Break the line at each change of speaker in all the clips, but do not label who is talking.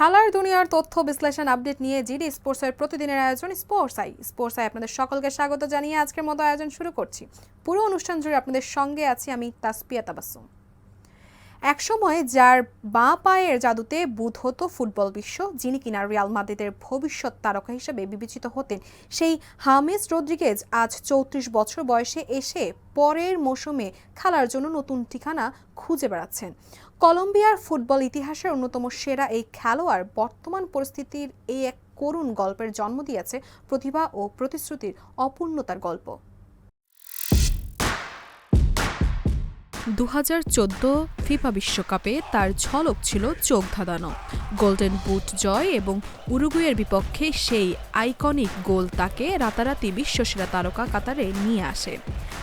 খেলার দুনিয়ার তথ্য বিশ্লেষণ আপডেট নিয়ে জিডি স্পোর্টসের প্রতিদিনের আয়োজন স্পোর্টস আই স্পোর্টস আই আপনাদের সকলকে স্বাগত জানিয়ে আজকের মতো আয়োজন শুরু করছি। পুরো অনুষ্ঠান জুড়ে আপনাদের সঙ্গে আছি আমি তাসপিয়া তাবাসুম একসময় যার বাঁ পায়ের জাদুতে বুধ হতো ফুটবল বিশ্ব, যিনি কিনা রিয়াল মাদ্রিদের ভবিষ্যৎ তারকা হিসেবে বিবেচিত হতেন, সেই হামেস রদ্রিগেজ আজ চৌত্রিশ বছর বয়সে এসে পরের মৌসুমে খেলার জন্য নতুন ঠিকানা খুঁজে বেড়াচ্ছেন। কলম্বিয়ার ফুটবল ইতিহাসের অন্যতম সেরা এই খেলোয়াড় বর্তমান পরিস্থিতির এই এক করুণ গল্পের জন্ম দিয়েছে প্রতিভা ও প্রতিশ্রুতির অপূর্ণতার গল্প। দু হাজার চোদ্দ ফিফা বিশ্বকাপে তার ঝলক ছিল চোখ ধাঁধানো গোল্ডেন বুট জয় এবং উরুগুয়ের বিপক্ষে সেই আইকনিক গোল তাকে রাতারাতি বিশ্বসেরা তারকা কাতারে নিয়ে আসে।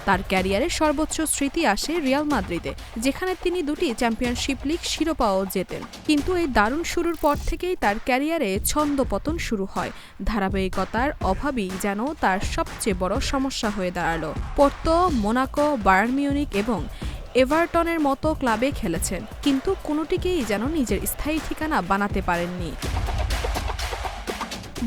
তার ক্যারিয়ারের সর্বোচ্চ স্মৃতি আসে রিয়াল মাদ্রিদে, যেখানে তিনি দুটি চ্যাম্পিয়নশিপ লিগ শিরোপাও জেতেন। কিন্তু এই দারুণ শুরুর পর থেকেই তার ক্যারিয়ারে ছন্দপতন শুরু হয়। ধারাবাহিকতার অভাবই যেন তার সবচেয়ে বড় সমস্যা হয়ে দাঁড়াল। পোর্তো, মোনাকো, বায়ার্ন মিউনিক এবং এভারটনের মতো ক্লাবে খেলেছেন, কিন্তু কোনোটিকেই যেন নিজের স্থায়ী ঠিকানা বানাতে পারেননি।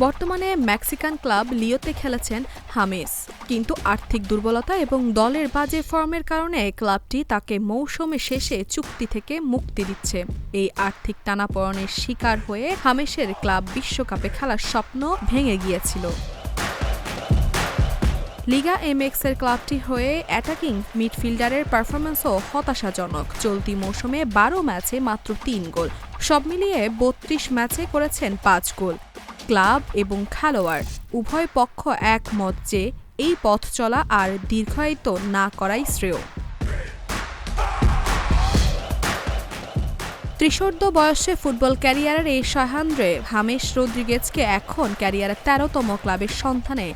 বর্তমানে মেক্সিকান ক্লাব লিওতে খেলেছেন হামেস, কিন্তু আর্থিক দুর্বলতা এবং দলের বাজে ফর্মের কারণে ক্লাবটি তাকে মৌসুমে শেষে চুক্তি থেকে মুক্তি দিচ্ছে। এই আর্থিক টানাপড়নের শিকার হয়ে হামেসের ক্লাব বিশ্বকাপে খেলার স্বপ্ন ভেঙে গিয়েছিল। লিগা এমএক্স এর ক্লাবটি হয়ে অ্যাটাকিং মিডফিল্ডারের পারফরম্যান্সও হতাশাজনক। চলতি মৌসুমে বারো ম্যাচে মাত্র তিন গোল। সব মিলিয়ে বত্রিশ ম্যাচে করেছেন পাঁচ গোল। ক্লাব এবং খেলোয়াড় উভয় পক্ষ একমত যে এই পথ চলা আর দীর্ঘায়িত না করাই শ্রেয়। ত্রিশোর্ধ বয়সে ফুটবল ক্যারিয়ারের এই সহান্দ্রে হামেশ রদ্রিগেজকে এখন ক্যারিয়ারের তেরোতম ক্লাবের সন্ধানে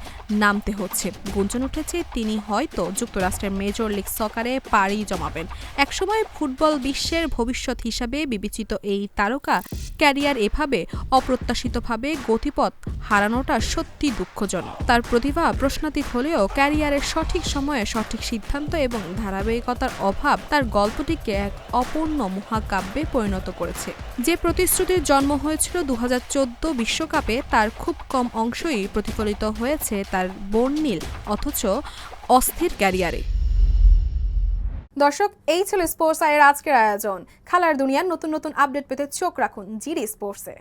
নামতে হচ্ছে। গুঞ্জন উঠেছে, তিনি হয়তো যুক্তরাষ্ট্রের মেজর লিগ সকারে পাড়ি জমাবেন। একসময় ফুটবল বিশ্বের ভবিষ্যৎ হিসাবে বিবেচিত এই তারকা ক্যারিয়ার এভাবে অপ্রত্যাশিতভাবে গতিপথ হারানোটা সত্যি দুঃখজনক। তার প্রতিভা প্রশ্নাতীত হলেও ক্যারিয়ারের সঠিক সময়ে সঠিক সিদ্ধান্ত এবং ধারাবাহিকতার অভাব তার গল্পটিকে এক অপূর্ণ মহাকাব্যে পরিণত করেছে। যে প্রতিশ্রুতির জন্ম হয়েছিল দু বিশ্বকাপে, তার খুব কম অংশই প্রতিফলিত হয়েছে তার বর্ণিল অথচ অস্থির ক্যারিয়ারে। দর্শক, এই ছিল স্পোর্টস আয়ের আজকের আয়োজন। খেলার দুনিয়ার নতুন নতুন আপডেট পেতে চোখ রাখুন জিডি স্পোর্টসে।